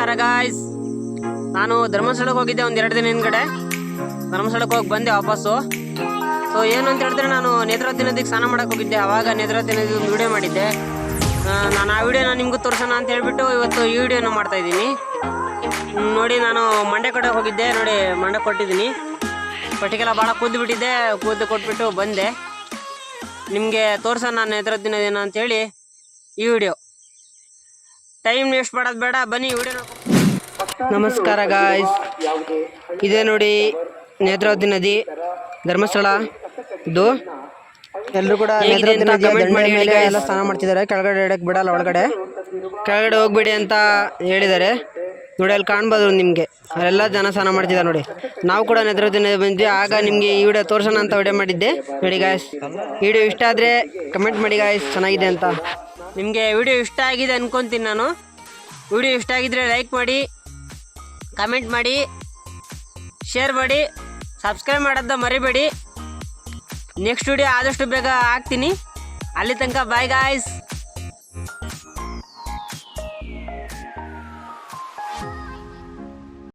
ನಮಸ್ಕಾರ ಗಾಯ್ಸ್ ನಾನು ಧರ್ಮಸ್ಥಳಕ್ಕೆ ಹೋಗಿದ್ದೆ ಒಂದು ಎರಡು ದಿನ ಹಿಂದ್ಗಡೆ. ಧರ್ಮಸ್ಥಳಕ್ಕೆ ಹೋಗಿ ಬಂದೆ ವಾಪಸ್ಸು. ಸೊ ಏನು ಅಂತ ಹೇಳಿದ್ರೆ ನಾನು ನೇತ್ರಾವತಿ ನದಿಗೆ ಸ್ನಾನ ಮಾಡಕ್ಕೆ ಹೋಗಿದ್ದೆ. ಅವಾಗ ನೇತ್ರಾವತಿ ನದಿ ಒಂದು ವಿಡಿಯೋ ಮಾಡಿದ್ದೆ. ನಾನು ಆ ವಿಡಿಯೋನ ನಿಮಗೂ ತೋರಿಸೋಣ ಅಂತ ಹೇಳ್ಬಿಟ್ಟು ಇವತ್ತು ಈ ವಿಡಿಯೋನ ಮಾಡ್ತಾ ಇದ್ದೀನಿ. ನೋಡಿ, ನಾನು ಮಂಡ್ಯ ಕಡೆ ಹೋಗಿದ್ದೆ. ನೋಡಿ ಮಂಡ್ಯ ಕೊಟ್ಟಿದ್ದೀನಿ ಪಟ್ಟಿಗೆಲ್ಲ ಭಾಳ ಕೂದ್ದು ಬಿಟ್ಟಿದ್ದೆ. ಕೂದ್ದು ಕೊಟ್ಬಿಟ್ಟು ಬಂದೆ. ನಿಮಗೆ ತೋರಿಸೋಣ ನೇತ್ರಾವತಿ ನದಿನ ಅಂತೇಳಿ ಈ ವಿಡಿಯೋ ಟೈಮ್ ವೇಸ್ಟ್ ಮಾಡೋದು ಬೇಡ ಬನ್ನಿ ವಿಡಿಯೋ ನಮಸ್ಕಾರ ಗಾಯ್ಸ್ ಇದೇ ನೋಡಿ ನೇತ್ರಾವತಿ ನದಿ ಧರ್ಮಸ್ಥಳ. ಇದು ಎಲ್ಲರೂ ಕೂಡ ನೇತ್ರಾವತಿ ನದಿಯ ದಂಡೆ ಮಾಡಿ ಮೇಲೆ. ಎಲ್ಲ ಸ್ನಾನ ಮಾಡ್ತಿದ್ದಾರೆ. ಕೆಳಗಡೆ ಇಡಕ್ ಬಿಡಲ್ಲ ಒಳಗಡೆ. ಕೆಳಗಡೆ ಹೋಗ್ಬೇಡಿ ಅಂತ ಹೇಳಿದ್ದಾರೆ. ನೋಡಿ ಅಲ್ಲಿ ಕಾಣ್ಬೋದು ನಿಮಗೆ. ಅಲ್ಲೆಲ್ಲ ಜನ ಸ್ನಾನ ಮಾಡ್ತಿದ್ದಾರೆ ನೋಡಿ. ನಾವು ಕೂಡ ನೇತ್ರಾವತಿ ನದಿ ಬಂದ್ವಿ. ಆಗ ನಿಮಗೆ ಈ ವಿಡಿಯೋ ತೋರ್ಸೋಣ ಅಂತ ವಿಡಿಯೋ ಮಾಡಿದ್ದೆ. ನೋಡಿ ಗಾಯ್ಸ್ ವಿಡಿಯೋ ಇಷ್ಟ ಆದ್ರೆ ಕಮೆಂಟ್ ಮಾಡಿ ಗಾಯ್ಸ್ ಚೆನ್ನಾಗಿದೆ ಅಂತ. ನಿಮಗೆ ವಿಡಿಯೋ ಇಷ್ಟ ಆಗಿದೆ ಅನ್ಕೊಂತೀನಿ ನಾನು. ವಿಡಿಯೋ ಇಷ್ಟ ಆಗಿದ್ರೆ ಲೈಕ್ ಮಾಡಿ ಕಮೆಂಟ್ ಮಾಡಿ ಶೇರ್ ಮಾಡಿ ಸಬ್ಸ್ಕ್ರೈಬ್ ಮಾಡೋದ ಮರಿಬೇಡಿ. ನೆಕ್ಸ್ಟ್ ವಿಡಿಯೋ ಆದಷ್ಟು ಬೇಗ ಹಾಕ್ತೀನಿ. ಅಲ್ಲಿ ತನಕ ಬಾಯ್ ಗಾಯ್ಸ್